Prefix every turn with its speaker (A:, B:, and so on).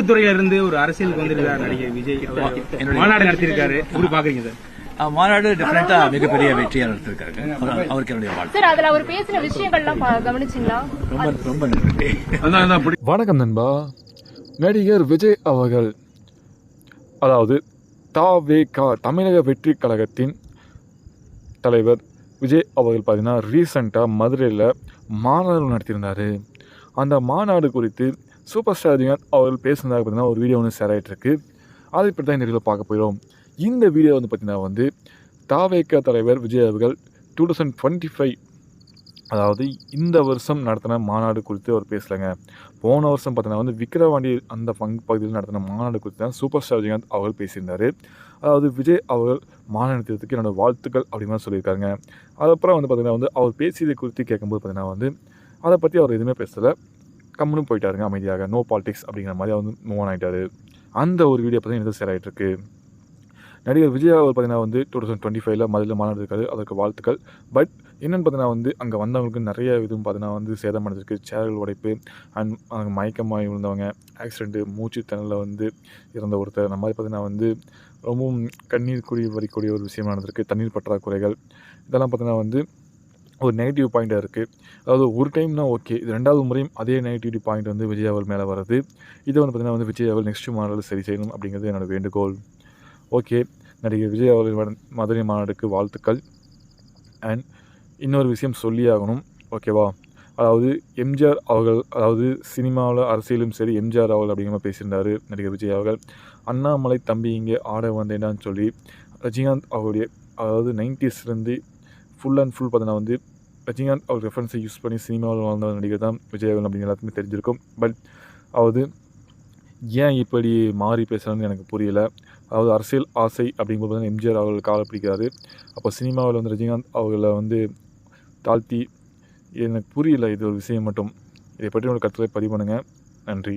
A: துறையில இருந்து ஒரு அரசியலுக்கு வந்திருக்கார் நடிகர் விஜய் அவர் மாநாடு நடத்தியிருக்காரு. எப்படி பாக்குறீங்க சார்?
B: மாநாடு டெஃபினட்டா மிகப்பெரிய வெற்றியா நடத்திருக்காரு. அவர்- அவருக்கு என்னுடைய வாழ்த்து.
C: சார் அதுல அவர் பேசின விஷயங்கள்லாம் கவனிச்சீங்களா?
B: ரொம்ப ரொம்ப நன்றி.
D: வணக்கம் நண்பா. நடிகர் விஜய் அவர்கள் அதாவது தாவேகா தமிழக வெற்றி கழகத்தின் தலைவர் விஜய் அவர்கள் பார்த்தீங்கன்னா ரீசண்டாக மதுரையில் மாநாடு நடத்தியிருந்தார். அந்த மாநாடு குறித்து சூப்பர் ஸ்டார் ரஜினிகாந்த் அவர்கள் பேசுனதாக பார்த்தீங்கன்னா ஒரு வீடியோ ஒன்று ஷேர் ஆகிட்டுருக்கு அதை பற்றி தான் இந்த வீடியோவில் பார்க்க போயிடும் இந்த வீடியோ வந்து பார்த்திங்கன்னா வந்து தாவேக்க தலைவர் விஜய் அவர்கள் டூ தௌசண்ட் டுவெண்ட்டி ஃபைவ் அதாவது இந்த வருஷம் நடத்தின மாநாடு குறித்து அவர் பேசலைங்க. போன வருஷம் பார்த்தீங்கன்னா வந்து விக்கிரவாண்டி அந்த பங்கு பகுதியில் நடத்தின மாநாடு குறித்து தான் சூப்பர் ஸ்டார் ரஜினிகாந்த் அவர்கள் பேசியிருந்தார். அதாவது விஜய் அவர்கள் மாநாடு என்னோடய வாழ்த்துக்கள் அப்படின்னு சொல்லியிருக்காங்க அதுக்கப்புறம் வந்து பார்த்திங்கன்னா வந்து அவர் பேசியதை குறித்து கேட்கும்போது பார்த்திங்கன்னா வந்து அதை பற்றி அவர் எதுவுமே பேசலை. கம்முன்னு போயிட்டாருங்க அமைதியாக. நோ பாலிடிக்ஸ் அப்படிங்கிற மாதிரி அவர் வந்து மூவ் ஆன் ஆகிட்டாரு அந்த ஒரு வீடியோ பற்றி எனக்கு சேர் ஆகிட்டு இருக்கு நடிகர் விஜய் அவர் பார்த்தீங்கன்னா வந்து டூ தௌசண்ட் டுவெண்ட்டி ஃபைவ்ல மதுரையில் மாநாடு அதற்கு வாழ்த்துக்கள். பட் என்னென்னு பார்த்தீங்கன்னா வந்து அங்கே வந்தவங்களுக்கு நிறைய இதுவும் பார்த்தீங்கன்னா வந்து சேதம் அடைஞ்சிருக்கு. சேர்கள் உடைப்பு அண்ட் அங்கே மயக்கமாகி விழுந்தவங்க ஆக்சிடென்ட்டு மூச்சு திணறல வந்து இறந்த ஒருத்தர். அந்த மாதிரி பார்த்தீங்கன்னா வந்து ரொம்பவும் கண்ணீர் குடி வரிக்கூடிய ஒரு விஷயம் நடந்திருக்கு. தண்ணீர் பற்றாக்குறைகள். இதெல்லாம் பார்த்தீங்கன்னா வந்து ஒரு நெகட்டிவ் பாயிண்ட்டாக இருக்குது அதாவது ஒரு டைம்னா ஓகே இது ரெண்டாவது முறையும் அதே நெகட்டிவிட்டி பாயிண்ட் வந்து விஜய் அவள் மேலே வருது. இதை வந்து பார்த்திங்கன்னா வந்து விஜய் அவள் நெக்ஸ்ட் மாநாடு சரி செய்யணும் அப்படிங்கிறது என்னோட வேண்டுகோள். ஓகே நடிகர் விஜய் அவர்களின் மதுரை மாநாடுக்கு வாழ்த்துக்கள். அண்ட் இன்னொரு விஷயம் சொல்லி ஆகணும். ஓகேவா அதாவது எம்ஜிஆர் அவர்கள் அதாவது சினிமாவில் அரசியலும் சரி எம்ஜிஆர் அவர்கள் அப்படிங்கிற மாதிரி பேசியிருந்தார் நடிகர் விஜய் அவர்கள். அண்ணாமலை தம்பி இங்கே ஆட வந்தேனான்னு சொல்லி ரஜினிகாந்த் அவருடைய அதாவது நைன்டிஸ்லேருந்து ஃபுல் அண்ட் ஃபுல் பார்த்தீங்கன்னா வந்து ரஜினிகாந்த் அவர் ரெஃபரன்ஸை யூஸ் பண்ணி சினிமாவில் வாழ்ந்த நடிகர் தான் விஜய் அப்படின்னு எல்லாத்துக்குமே தெரிஞ்சிருக்கும். பட் அதாவது ஏன் இப்படி மாறி பேசுகிறான்னு எனக்கு புரியல. அதாவது அரசியல் ஆசை அப்படிங்கும்போது பார்த்தீங்கன்னா எம்ஜிஆர் அவர்கள் காலை பிடிக்கிறாரு. அப்போ சினிமாவில் வந்து ரஜினிகாந்த் அவர்களை வந்து தாழ்த்தி எனக்கு புரியல இது ஒரு விஷயம் மட்டும். இதை பற்றி ஒரு கருத்துக்களை பதிவு பண்ணுங்கள் நன்றி.